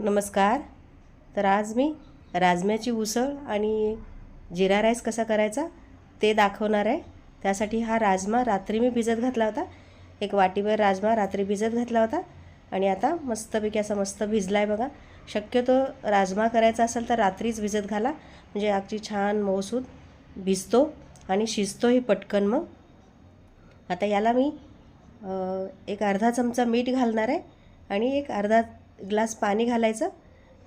नमस्कार. तर आज मी राजम्याची उसळ आणि जिरा राईस कसा करायचा ते दाखवणार आहे. त्यासाठी हा राजमा रात्री मी भिजत घातला होता. एक वाटीभर राजमा रात्री भिजत घातला होता. आणि आता मस्तपैकी असा मस्त भिजला आहे बघा. शक्यतो राजमा करायचा असेल तर रात्रीच भिजत घाला. म्हणजे अगदी छान मऊसूद भिजतो आणि शिजतोही पटकन मग. आता याला मी एक अर्धा चमचा मीठ घालणार आहे. आणि एक अर्धा ग्लास पाणी घालायचं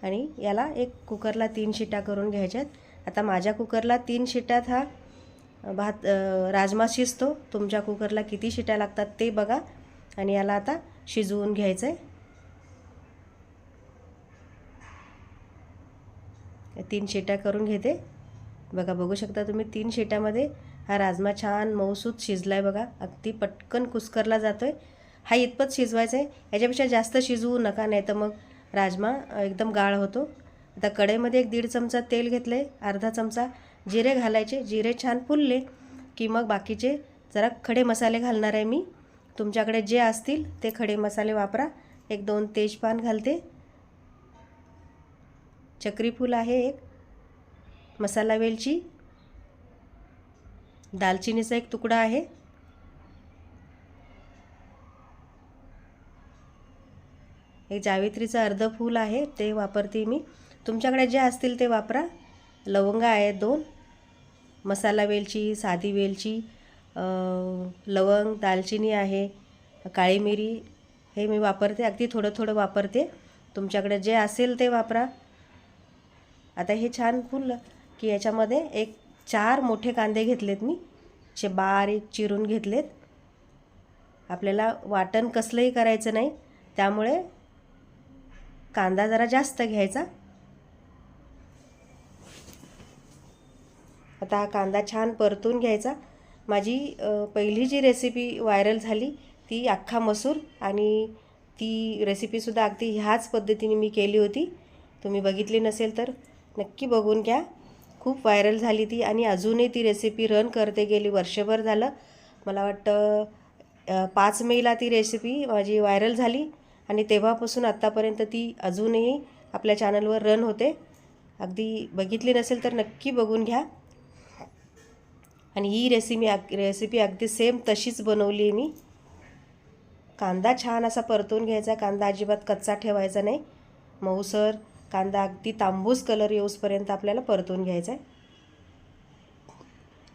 आणि याला एक कुकरला तीन शिट्या करून घ्यायच्यात. आता माझ्या कुकरला तीन शिट्यात हा भात राजमा शिजतो. तुमच्या कुकरला किती शिट्या लागतात ते बघा. आणि याला आता शिजवून घ्यायचं आहे तीन शिट्या करून घेते. बघा बघू शकता तुम्ही तीन शिट्यामध्ये हा राजमा छान मऊसूत शिजला आहे बघा. अगदी पटकन कुस्करला जातो आहे हा इतपत शिजवायचा आहे. याच्यापेक्षा जास्त शिजवू नका नाही तर मग राजमा एकदम गाळ होतो. आता कढईमध्ये एक दीड चमचा तेल घेतलं आहे अर्धा चमचा जिरे घालायचे. जिरे छान फुलले की मग बाकीचे जरा खडे मसाले घालणार आहे मी. तुमच्याकडे जे असतील ते खडे मसाले वापरा. एक दोन तेजपान घालते. चक्री फूल आहे एक. मसाला वेलची. दालचिनीचा एक तुकडा आहे. एक जावित्रीचं अर्ध फूल आहे ते वापरते मी. तुमच्याकडे जे असतील ते वापरा. लवंगा आहेत दोन. मसाला वेलची साधी वेलची लवंग दालचिनी आहे काळी मिरी हे मी वापरते. अगदी थोडं थोडं वापरते. तुमच्याकडे जे असेल ते वापरा. आता हे छान फुललं की याच्यामध्ये एक चार मोठे कांदे घेतलेत मी असे बारीक चिरून घेतलेत. आपल्याला वाटण कसलंही करायचं नाही त्यामुळे कांदा जरा जास्त घ्यायचा. आता हा कांदा छान परतून घ्यायचा. माझी पहिली जी रेसिपी व्हायरल झाली ती अख्खा मसूर आणि ती रेसिपीसुद्धा अगदी ह्याच पद्धतीने मी केली होती. तुम्ही बघितली नसेल तर नक्की बघून घ्या. खूप व्हायरल झाली ती आणि अजूनही ती रेसिपी रन करते गेली वर्षभर झालं. मला वाटतं पाच मेला ती रेसिपी माझी व्हायरल झाली. आणि तेव्हापासून आत्तापर्यंत ती अजूनही आपल्या चॅनलवर रन होते. अगदी बघितली नसेल तर नक्की बघून घ्या. आणि ही रेसिपी अग रेसिपी अगदी सेम तशीच बनवली आहे मी. कांदा छान असा परतून घ्यायचा. कांदा अजिबात कच्चा ठेवायचा नाही. मऊसर कांदा अगदी तांबूस कलर येऊसपर्यंत आपल्याला परतून घ्यायचा आहे.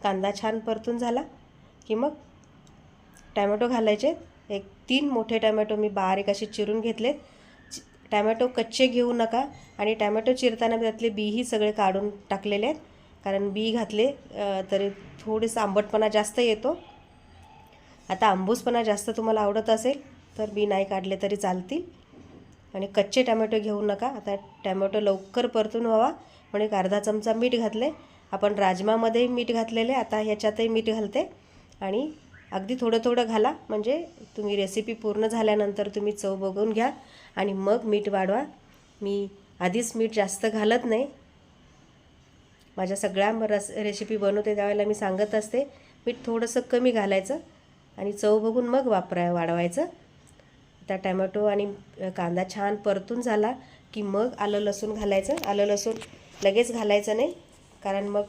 कांदा छान परतून झाला की मग टॅमॅटो घालायचे. एक तीन मोठे टॅमॅटो मी बारीक असे चिरून घेतलेत. चि- टॅमॅटो कच्चे घेऊ नका. आणि टॅमॅटो चिरताना मी त्यातले बीही सगळे काढून टाकलेले आहेत. कारण बी घातले तरी थोडीसं आंबटपणा जास्त येतो. आता आंबूसपणा जास्त तुम्हाला आवडत असेल तर बी नाही काढले तरी चालतील. आणि कच्चे टॅमॅटो घेऊ नका. आता टॅमॅटो लवकर परतून व्हावा. म्हणून एक अर्धा चमचा मीठ घातले. आपण राजमामध्येही मीठ घातलेले. आता ह्याच्यातही मीठ घालते. आणि अगदी थोडं थोडं घाला. म्हणजे तुम्ही रेसिपी पूर्ण झाल्यानंतर तुम्ही चव बघून घ्या आणि मग मीठ वाढवा. मी आधीच मीठ जास्त घालत नाही. माझ्या सगळ्या रस रेसिपी बनवते त्यावेळेला मी सांगत असते. मीठ थोडंसं कमी घालायचं आणि चव बघून मग वापरा वाढवायचं. त्या टॅमॅटो आणि कांदा छान परतून झाला की मग आलं लसूण घालायचं. आलं लसूण लगेच घालायचं नाही. कारण मग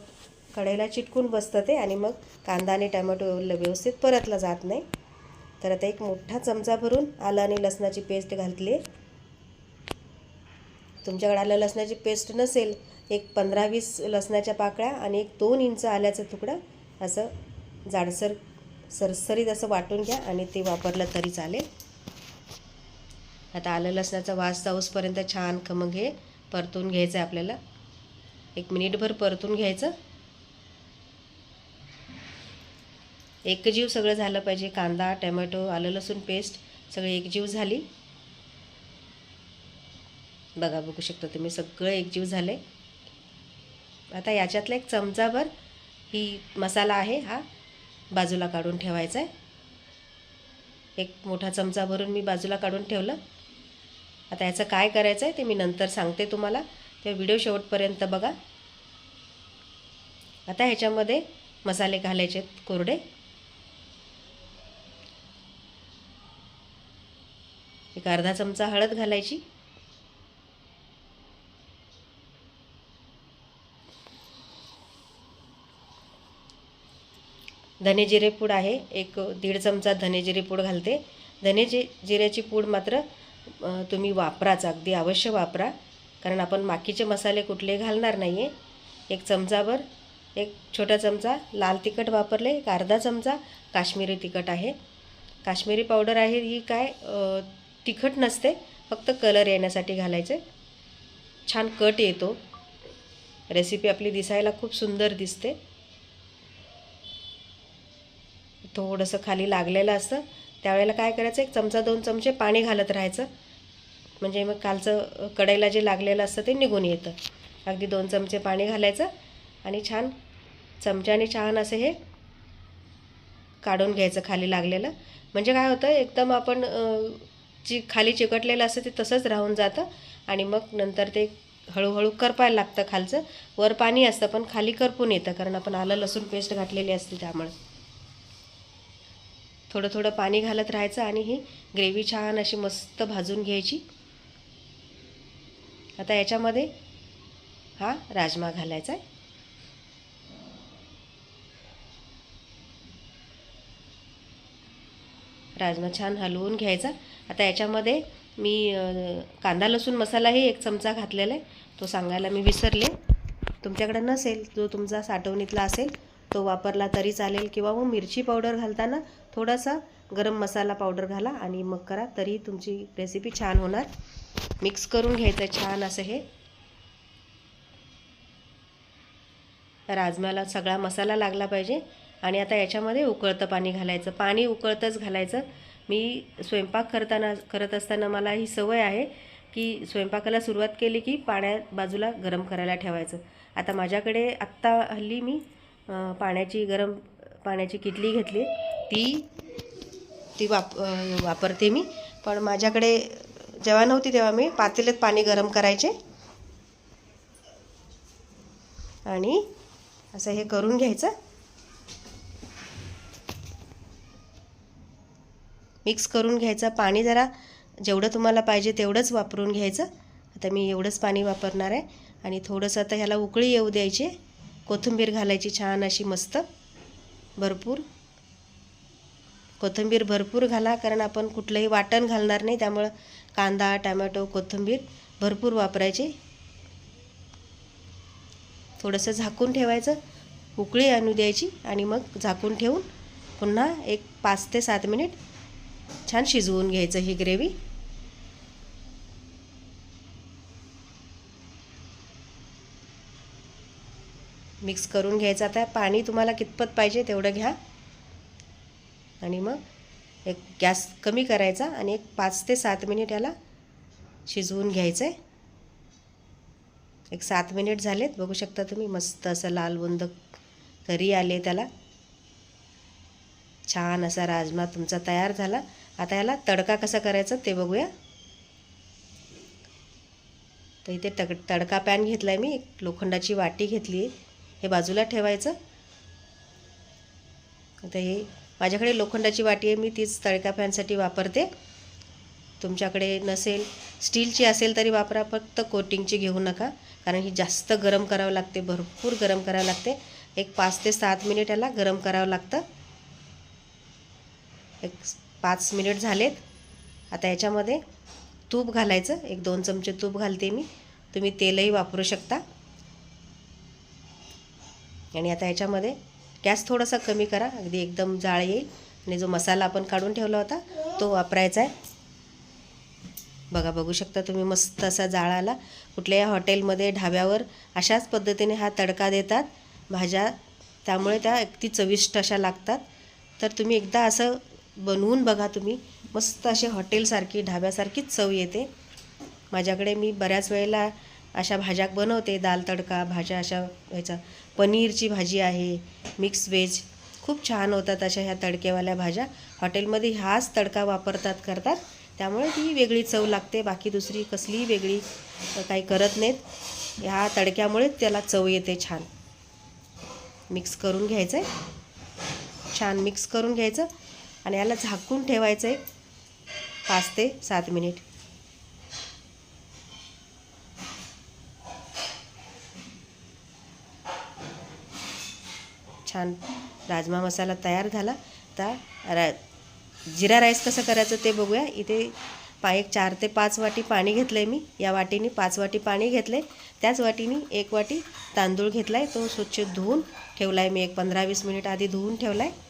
कढईला चिटकून बसतं ते आणि मग कांदा आणि टमॅटो व्यवस्थित परतला जात नाही. तर आता एक मोठा चमचा भरून आलं आणि लसणाची पेस्ट घातली तुमच्याकडे आलं लसणाची पेस्ट नसेल एक पंधरा वीस लसणाच्या पाकळ्या आणि एक दोन इंच आल्याचा तुकडा असं जाडसर सरसरीत असं वाटून घ्या आणि ते वापरलं तरी चालेल. आता आलं लसणाचा वास जाऊसपर्यंत छान खमंग हे परतून घ्यायचं आहे आपल्याला. एक मिनिटभर परतून घ्यायचं. एकजीव सगळं झालं पाहिजे. कांदा टमॅटो आलं लसूण पेस्ट सगळी एकजीव झाली. बघा बघू शकता तुम्ही सगळं एकजीव झाले आता याच्यातला एक चमचाभर ही मसाला आहे हा बाजूला काढून ठेवायचा आहे एक मोठा चमचा भरून मी बाजूला काढून ठेवलं. आता याचं काय करायचं आहे ते मी नंतर सांगते तुम्हाला. ते व्हिडिओ शेवटपर्यंत बघा. आता ह्याच्यामध्ये मसाले घालायचे आहेत कोरडे. एक अर्धा चमचा हळद घालायची. धनेजिरे पूड आहे. एक दीड चमचा धनेजिरे पूड घालते. धने जे जिऱ्याची पूड मात्र तुम्ही वापराच अगदी अवश्य वापरा. कारण आपण माकीचे मसाले कुठले घालणार नाही आहे एक चमचाभर एक छोटा चमचा लाल तिखट वापरले एक अर्धा चमचा काश्मीरी तिखट आहे. काश्मीरी पावडर आहे ही काय तिखट नसते फक्त कलर येण्यासाठी घालायचे. छान कट येतो. रेसिपी आपली दिसायला खूप सुंदर दिसते. थोडंसं खाली लागलेलं असतं. त्यावेळेला काय करायचं एक चमचा दोन चमचे पाणी घालत राहायचं. म्हणजे मग कालचं कढईला जे लागलेलं असतं ते निघून येतं. अगदी दोन चमचे पाणी घालायचं आणि छान चमच्याने छान असं हे काढून घ्यायचं खाली लागलेलं. म्हणजे काय होतं एकदम आपण जी खाली चिकटलेलं असतं ते तसंच राहून जातं. आणि मग नंतर ते हळूहळू करपायला लागतं खालचं. वर पाणी असतं पण खाली करपून येतं कारण आपण आलं लसूण पेस्ट घातलेली असते त्यामुळे. थोडं थोडं पाणी घालत राहायचं आणि ही ग्रेव्ही छान अशी मस्त भाजून घ्यायची. आता याच्यामध्ये हा राजमा घालायचा आहे. राजमा छान हलवून घ्यायचा. आता याच्यामध्ये मी कांदा लसूण मसालाही एक चमचा घातलेला आहे. तो सांगायला मी विसरले. तुमच्याकडे नसेल जो तुमचा साठवणीतला असेल तो वापरला तरी चालेल. किंवा मग मिरची पावडर घालताना थोडासा गरम मसाला पावडर घाला आणि मग करा. तरी तुमची रेसिपी छान होणार. मिक्स करून घ्यायचं छान असं हे. राजम्याला सगळा मसाला लागला पाहिजे. आणि आता याच्यामध्ये उकळतं पाणी घालायचं. पाणी उकळतंच घालायचं. मी स्वयंपाक करताना करत असताना मला ही सवय आहे की स्वयंपाकाला सुरुवात केली की पाण्यात बाजूला गरम करायला ठेवायचं. आता माझ्याकडे आत्ता हल्ली मी पाण्याची गरम पाण्याची किटली घेतली. ती ती वाप वापरते मी. पण माझ्याकडे जेव्हा नव्हती तेव्हा मी पातेल्यात पाणी गरम करायचे. आणि असं हे करून घ्यायचं. मिक्स करून घ्यायचं. पाणी जरा जेवढं तुम्हाला पाहिजे तेवढंच वापरून घ्यायचं. आता मी एवढंच पाणी वापरणार आहे. आणि थोडंसं आता ह्याला उकळी येऊ द्यायची. कोथिंबीर घालायची छान अशी मस्त. भरपूर. कोथिंबीर भरपूर घाला कारण आपण कुठलंही वाटण घालणार नाही. त्यामुळं कांदा टॅमॅटो कोथिंबीर भरपूर वापरायची. थोडंसं झाकून ठेवायचं. उकळी आणू द्यायची आणि मग झाकून ठेवून पुन्हा एक पाच ते सात मिनिट छान शिजवून घ्यायचं ही ग्रेव्ही. मिक्स करून घ्यायचं. आता पाणी तुम्हाला कितपत पाहिजे तेवढं घ्या. आणि मग एक गॅस कमी करायचा आणि एक पाच ते सात मिनिट याला शिजवून घ्यायचं आहे एक सात मिनिट झालेत. बघू शकता तुम्ही मस्त असं लाल बुंद तरी आले त्याला. छान असा राजमा तुमचा तयार झाला. आता याला तडका कसा करायचा ते बघूया. तर इथे तड तडका पॅन घेतला आहे मी. एक लोखंडाची वाटी घेतली आहे. हे बाजूला ठेवायचं. आता हे माझ्याकडे लोखंडाची वाटी आहे. मी तीच तडका पॅनसाठी वापरते. तुमच्याकडे नसेल स्टीलची असेल तरी वापरा. फक्त कोटिंगची घेऊ नका. कारण ही जास्त गरम करावं लागते. भरपूर गरम करावं लागते. एक पाच ते सात मिनिट याला गरम करावं लागतं. एक पाच मिनिट झालेत. आता याच्यामध्ये तूप घालायचं. एक दोन चमचे तूप घालते मी. तुम्ही तेलही वापरू शकता. आणि आता याच्यामध्ये गॅस थोडासा कमी करा. अगदी एकदम जाळ येईल. आणि जो मसाला आपण काढून ठेवला होता तो वापरायचा आहे. बघा बघू शकता तुम्ही मस्त असा जाळ आला. कुठल्याही हॉटेलमध्ये ढाब्यावर अशाच पद्धतीने हा तडका देतात. भाज्या त्यामुळे त्या अगदी चविष्ट अशा लागतात. तर तुम्ही एकदा असं बनवून बघा तुम्ही. मस्त असे हॉटेलसारखी ढाब्यासारखीच चव येते. माझ्याकडे मी बऱ्याच वेळेला अशा भाज्या बनवते दाल तडका भाज्या अशा ह्याचा पनीरची भाजी आहे मिक्स व्हेज. खूप छान होतात अशा ह्या तडकेवाल्या भाज्या. हॉटेलमध्ये हाच तडका वापरतात करतात. त्यामुळे ती वेगळी चव लागते बाकी दुसरी कसलीही वेगळी काही करत नाहीत. ह्या तडक्यामुळेच त्याला चव येते छान. मिक्स करून घ्यायचं आहे छान मिक्स करून घ्यायचं. आणि याला झाकून ठेवायचं आहे पाच ते सात मिनिट. छान राजमा मसाला तयार झाला. आता रा जिरा राईस कसं करायचं ते बघूया. इथे पा एक चार ते पाच वाटी पाणी घेतलं आहे मी. या वाटीने पाच वाटी पाणी घेतलं आहे त्याच वाटीने एक वाटी तांदूळ घेतला आहे तो स्वच्छ धुवून ठेवला आहे मी. एक पंधरा वीस मिनिट आधी धुवून ठेवला आहे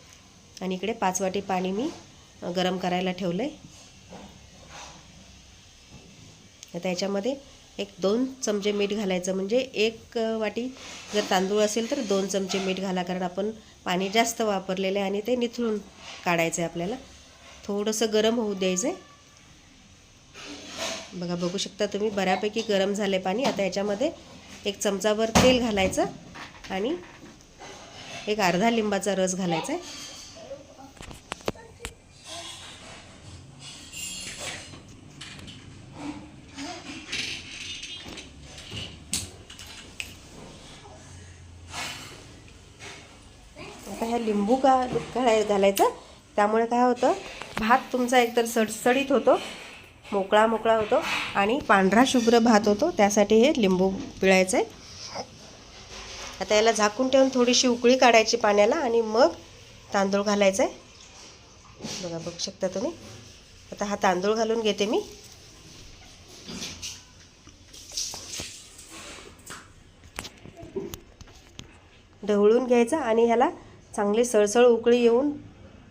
आणि इकडे पाच वाटी पाणी मी गरम करायला ठेवलं आहे आता याच्यामध्ये एक दोन चमचे मीठ घालायचं. म्हणजे एक वाटी जर तांदूळ असेल तर दोन चमचे मीठ घाला. कारण आपण पाणी जास्त वापरलेलं आहे आणि ते निथळून काढायचं आहे आपल्याला. थोडंसं गरम होऊ द्यायचं आहे बघा बघू शकता तुम्ही बऱ्यापैकी गरम झाले पाणी. आता याच्यामध्ये एक चमचाभर तेल घालायचं आणि एक अर्धा लिंबाचा रस घालायचा आहे आता ह्या लिंबू का घालाय घालायचं. त्यामुळे काय होतं भात तुमचा एकतर सडसडीत होतो मोकळा मोकळा होतो आणि पांढरा शुभ्र भात होतो. त्यासाठी हे लिंबू पिळायचं आहे आता याला झाकून ठेवून थोडीशी उकळी काढायची पाण्याला आणि मग तांदूळ घालायचा आहे बघा बघू शकता तुम्ही. आता हा तांदूळ घालून घेते मी. ढवळून घ्यायचा आणि ह्याला चांगली सळसळ उकळी येऊन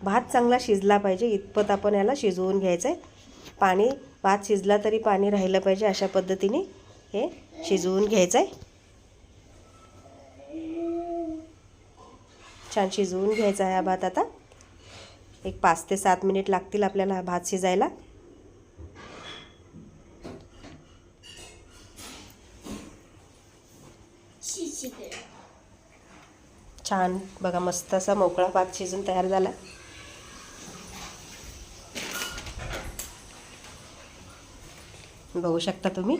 भात चांगला शिजला पाहिजे. इतपत आपण याला शिजवून घ्यायचं आहे पाणी भात शिजला तरी पाणी राहिलं पाहिजे अशा पद्धतीने हे शिजवून घ्यायचं आहे छान शिजवून घ्यायचा आहे हा भात आता. एक पाच ते सात मिनिट लागतील आपल्याला हा भात शिजायला. छान. बघा मस्त असा मोकळा भात शिजून तयार झाला. बघू शकता तुम्ही.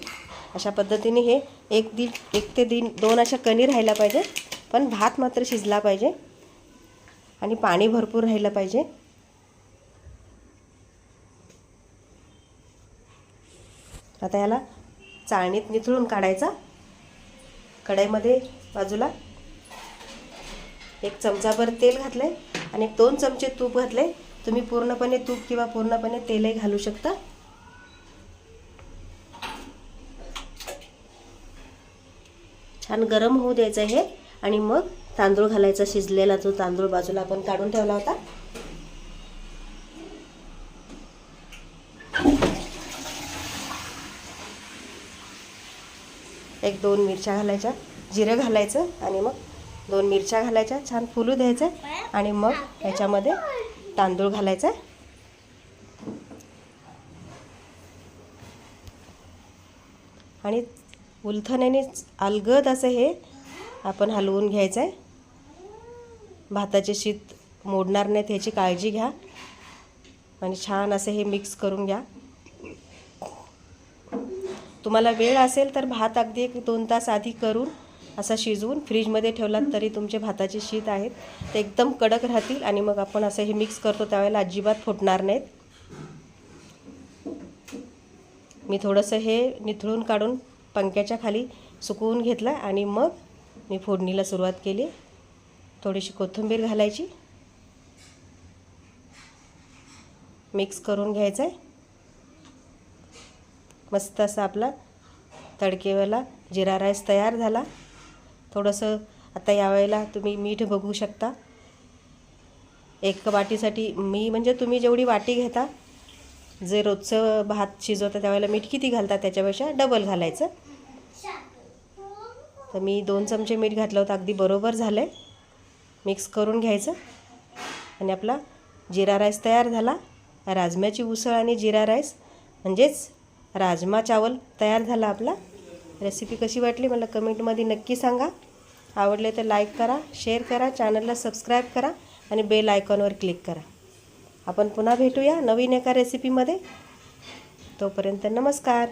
अशा पद्धतीने हे एक दीड एक ते दीड दोन अशा कणी राहिला पाहिजे पण भात मात्र शिजला पाहिजे आणि पाणी भरपूर राहिलं पाहिजे. आता याला चाळणीत निथळून काढायचा. कढईमध्ये बाजूला एक चमचाभर तेल घातलं आहे आणि एक दोन चमचे तूप घातले तुम्ही पूर्णपणे तूप किंवा पूर्णपणे तेलही घालू शकता. छान गरम होऊ द्यायचं हे आणि मग तांदूळ घालायचा शिजलेला जो तांदूळ बाजूला आपण काढून ठेवला होता. एक दोन मिरच्या घालायच्या जिरं घालायचं आणि मग दोन मिरच्या घालायच्या छान फुलू द्यायचं आणि मग ह्याच्यामध्ये तांदूळ घालायचा आणि उलथण्याने अलगद असं हे आपण हलवून घ्यायचं आहे भाताचे शीत मोडणार नाहीत ह्याची काळजी घ्या. आणि छान असं हे मिक्स करून घ्या. तुम्हाला वेळ असेल तर भात अगदी एक दोन तास आधी करून असा शिजवून फ्रीजमध्ये ठेवलात तरी तुमचे भाताचे शीत आहेत. ते एकदम कडक राहतील आणि मग आपण असं हे मिक्स करतो त्यावेळेला अजिबात फुटणार नाहीत. मी थोडंसं हे निथळून काढून पंख्याच्या खाली सुकवून घेतला आणि मग मी फोडणीला सुरुवात केली. थोडीशी कोथिंबीर घालायची. मिक्स करून घ्यायचं आहे मस्त असा आपला तडकेवाला जिरा राईस तयार झाला. थोडंसं आता यावेळेला तुम्ही मीठ बघू शकता. एक वाटीसाठी मी म्हणजे तुम्ही जेवढी वाटी घेता जे रोजचं भात शिजवता त्यावेळेला मीठ किती घालता त्याच्यापेक्षा डबल घालायचं. तर मी दोन चमचे मीठ घातलं होतं अगदी बरोबर झालं आहे मिक्स करून घ्यायचं. आणि आपला जिरा राईस तयार झाला. राजम्याची उसळ आणि जिरा राईस म्हणजेच राजमा चावल तयार झाला आपला. रेसिपी कशी वाटली मला कमेंटमध्ये नक्की सांगा. आवडले तर लाईक करा शेअर करा चॅनलला सबस्क्राईब करा आणि बेल आयकॉनवर क्लिक करा. आपण पुन्हा भेटूया नवीन एका रेसिपीमध्ये तोपर्यंत नमस्कार.